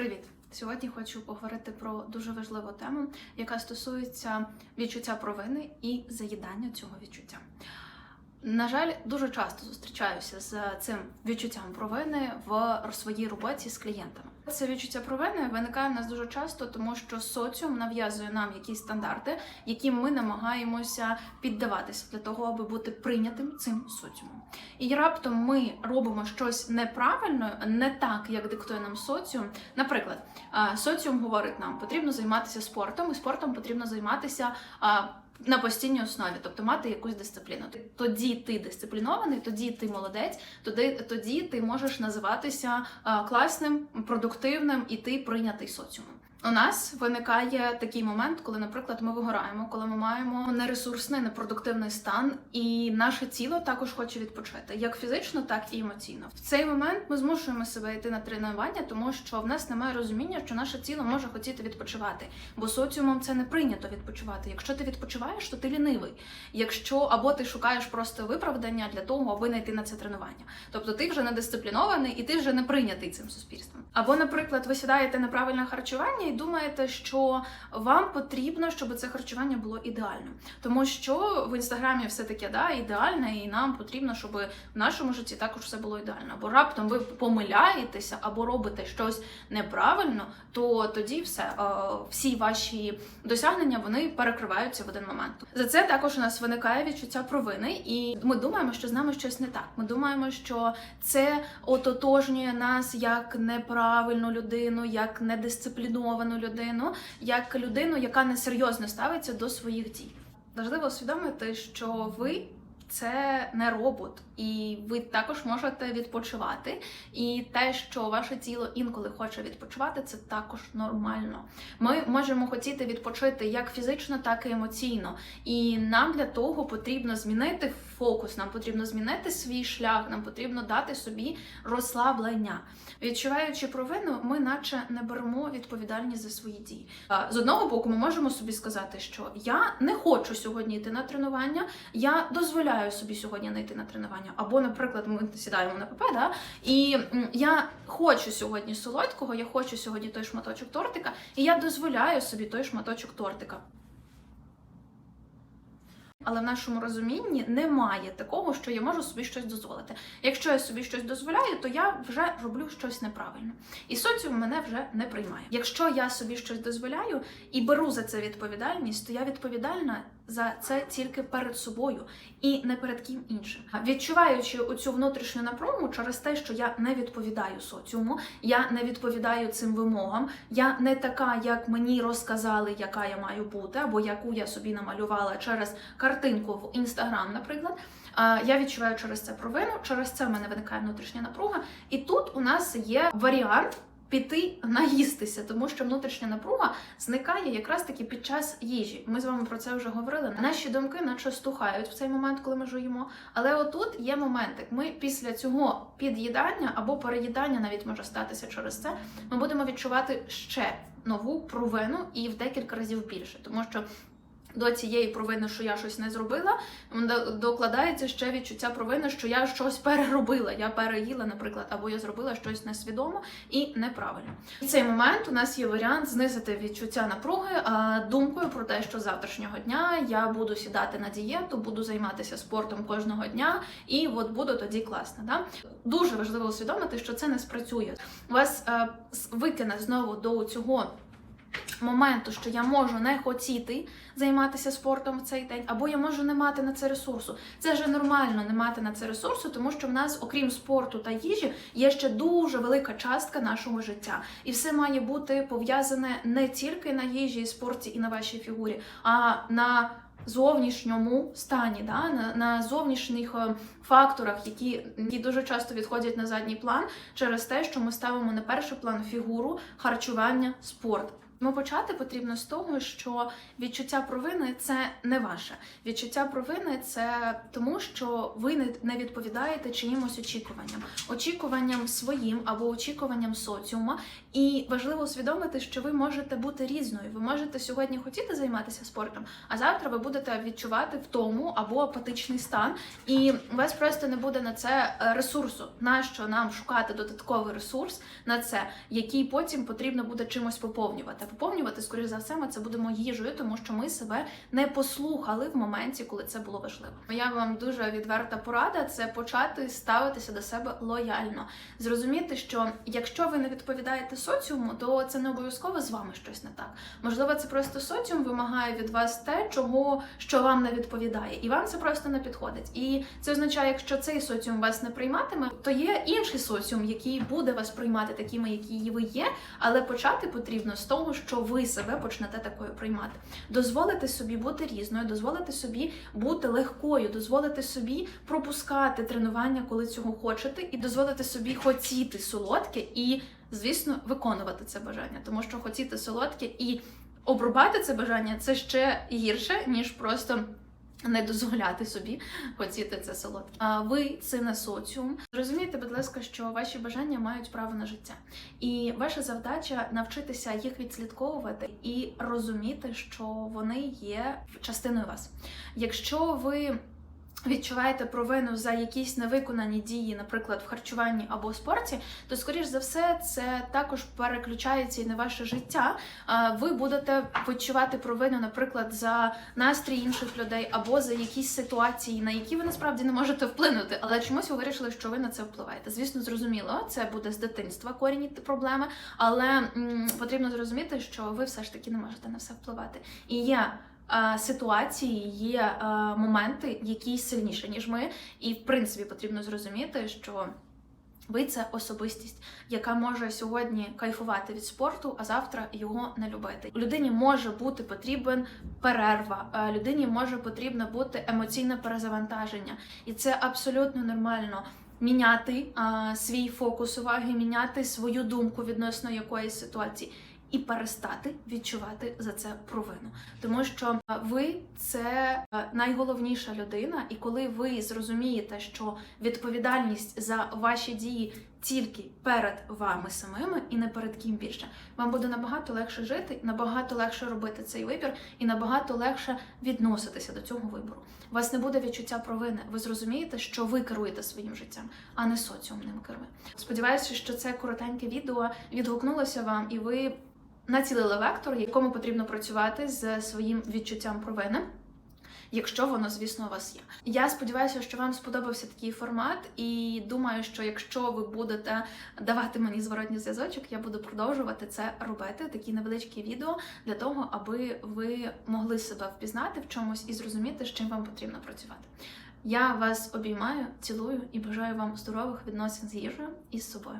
Привіт! Сьогодні хочу поговорити про дуже важливу тему, яка стосується відчуття провини і заїдання цього відчуття. На жаль, дуже часто зустрічаюся з цим відчуттям провини в своїй роботі з клієнтами. Це відчуття провини виникає в нас дуже часто, тому що соціум нав'язує нам якісь стандарти, яким ми намагаємося піддаватися для того, аби бути прийнятим цим соціумом. І раптом ми робимо щось неправильно, не так, як диктує нам соціум. Наприклад, соціум говорить нам, потрібно займатися спортом, і спортом потрібно займатися. На постійній основі, тобто мати якусь дисципліну. Тоді ти дисциплінований, тоді ти молодець, тоді, тоді ти можеш називатися класним, продуктивним і ти прийнятий соціумом. У нас виникає такий момент, коли, наприклад, ми вигораємо, коли ми маємо нересурсний, непродуктивний стан, і наше тіло також хоче відпочити, як фізично, так і емоційно. В цей момент ми змушуємо себе йти на тренування, тому що в нас немає розуміння, що наше тіло може хотіти відпочивати, бо соціумом це не прийнято відпочивати. Якщо ти відпочиваєш, то ти лінивий. Якщо або ти шукаєш просто виправдання для того, аби не йти на це тренування, тобто ти вже не дисциплінований і ти вже не прийнятий цим суспільством. Або, наприклад, ви сідаєте на правильне харчування і думаєте, що вам потрібно, щоб це харчування було ідеальним, тому що в інстаграмі все таке да ідеальне, і нам потрібно, щоб в нашому житті також все було ідеально. Або раптом ви помиляєтеся, або робите щось неправильно, то тоді все всі ваші досягнення вони перекриваються в один момент. За це також у нас виникає відчуття провини, і ми думаємо, що з нами щось не так. Ми думаємо, що це ототожнює нас як неправильну людину, як недисципліновану людину, як людину, яка несерйозно ставиться до своїх дій. Важливо усвідомити, що ви це не робот, і ви також можете відпочивати. І те, що ваше тіло інколи хоче відпочивати, це також нормально. Ми можемо хотіти відпочити як фізично, так і емоційно. І нам для того потрібно змінити фокус, нам потрібно змінити свій шлях, нам потрібно дати собі розслаблення. Відчуваючи провину, ми наче не беремо відповідальність за свої дії. З одного боку, ми можемо собі сказати, що я не хочу сьогодні йти на тренування, я дозволяю собі сьогодні не йти на тренування. Або, наприклад, ми сідаємо на ПП, да, і я хочу сьогодні солодкого, я хочу сьогодні той шматочок тортика, і я дозволяю собі той шматочок тортика. Але в нашому розумінні немає такого, що я можу собі щось дозволити. Якщо я собі щось дозволяю, то я вже роблю щось неправильно. І соціум мене вже не приймає. Якщо я собі щось дозволяю і беру за це відповідальність, то я відповідальна за це тільки перед собою і не перед ким іншим. Відчуваючи оцю внутрішню напругу через те, що я не відповідаю соціуму, я не відповідаю цим вимогам, я не така, як мені розказали, яка я маю бути, або яку я собі намалювала через картинку в інстаграм, наприклад. Я відчуваю через це провину, через це в мене виникає внутрішня напруга. І тут у нас є варіант піти наїстися, тому що внутрішня напруга зникає якраз таки під час їжі. Ми з вами про це вже говорили. Наші думки наче стухають в цей момент, коли ми жуємо. Але отут є моментик. Ми після цього під'їдання або переїдання навіть може статися через це. Ми будемо відчувати ще нову провину і в декілька разів більше, тому що. До цієї провини, що я щось не зробила, докладається ще відчуття провини, що я щось переробила. Я переїла, наприклад, або я зробила щось несвідомо і неправильно. В цей момент у нас є варіант знизити відчуття напруги думкою про те, що з завтрашнього дня я буду сідати на дієту, буду займатися спортом кожного дня, і от буду тоді класно. Да? Дуже важливо усвідомити, що це не спрацює. Вас е, викине знову до цього моменту, що я можу не хотіти займатися спортом в цей день, або я можу не мати на це ресурсу. Це вже нормально не мати на це ресурсу, тому що в нас, окрім спорту та їжі, є ще дуже велика частка нашого життя. І все має бути пов'язане не тільки на їжі, спорті і на вашій фігурі, а на зовнішньому стані, да? на, на зовнішніх е, факторах, які, які дуже часто відходять на задній план через те, що ми ставимо на перший план фігуру, харчування, спорт. Ну, почати потрібно з того, що відчуття провини це не ваше. Відчуття провини це тому, що ви не- відповідаєте чиїмось очікуванням, очікуванням своїм або очікуванням соціума. І важливо усвідомити, що ви можете бути різною. Ви можете сьогодні хотіти займатися спортом, а завтра ви будете відчувати втому або апатичний стан, і у вас просто не буде на це е, ресурсу. Нащо нам шукати додатковий ресурс на це, який потім потрібно буде чимось поповнювати. Поповнювати, скоріш за все, ми це будемо їжею, тому що ми себе не послухали в моменті, коли це було важливо. Моя вам дуже відверта порада це почати ставитися до себе лояльно, зрозуміти, що якщо ви не відповідаєте соціуму, то це не обов'язково з вами щось не так. Можливо, це просто соціум вимагає від вас те, чого що вам не відповідає, і вам це просто не підходить. І це означає, якщо цей соціум вас не прийматиме, то є інший соціум, який буде вас приймати такими, які ви є. Але почати потрібно з того, що ви себе почнете такою приймати. Дозволити собі бути різною, дозволити собі бути легкою, дозволити собі пропускати тренування, коли цього хочете, і дозволити собі хотіти солодке і, звісно, виконувати це бажання, тому що хотіти солодке і обрубати це бажання це ще гірше, ніж просто. Не дозволяти собі хотіти це солодке. А ви це не соціум. Розумієте, будь ласка, що ваші бажання мають право на життя, і ваша завдача навчитися їх відслідковувати і розуміти, що вони є частиною вас. Якщо ви відчуваєте провину за якісь невиконані дії, наприклад, в харчуванні або спорті, то скоріш за все це також переключається і на ваше життя. Ви будете відчувати провину, наприклад, за настрій інших людей або за якісь ситуації, на які ви насправді не можете вплинути, але чомусь ви вирішили, що ви на це впливаєте. Звісно, зрозуміло, це буде з дитинства корінні проблеми, але м, потрібно зрозуміти, що ви все ж таки не можете на все впливати. І е, ситуації, є е, моменти, які сильніші, ніж ми, і в принципі потрібно зрозуміти, що. Ви це особистість, яка може сьогодні кайфувати від спорту, а завтра його не любити. Людині може бути потрібен перерва, е, людині може потрібно бути емоційне перезавантаження, і це абсолютно нормально. Міняти а, свій фокус уваги, міняти свою думку відносно якоїсь ситуації і перестати відчувати за це провину, тому що ви це найголовніша людина, і коли ви зрозумієте, що відповідальність за ваші дії тільки перед вами самими і не перед ким більше, вам буде набагато легше жити, набагато легше робити цей вибір, і набагато легше відноситися до цього вибору. У вас не буде відчуття провини. Ви зрозумієте, що ви керуєте своїм життям, а не соціум ним керує. Сподіваюся, що це коротеньке відео відгукнулося вам, і ви націлили вектор, якому потрібно працювати з своїм відчуттям провини. Якщо воно, звісно, у вас є. Я сподіваюся, що вам сподобався такий формат, і думаю, що якщо ви будете давати мені зворотній зв'язочок, я буду продовжувати це робити, такі невеличкі відео для того, аби ви могли себе впізнати в чомусь і зрозуміти, з чим вам потрібно працювати. Я вас обіймаю, цілую і бажаю вам здорових відносин з їжею і з собою.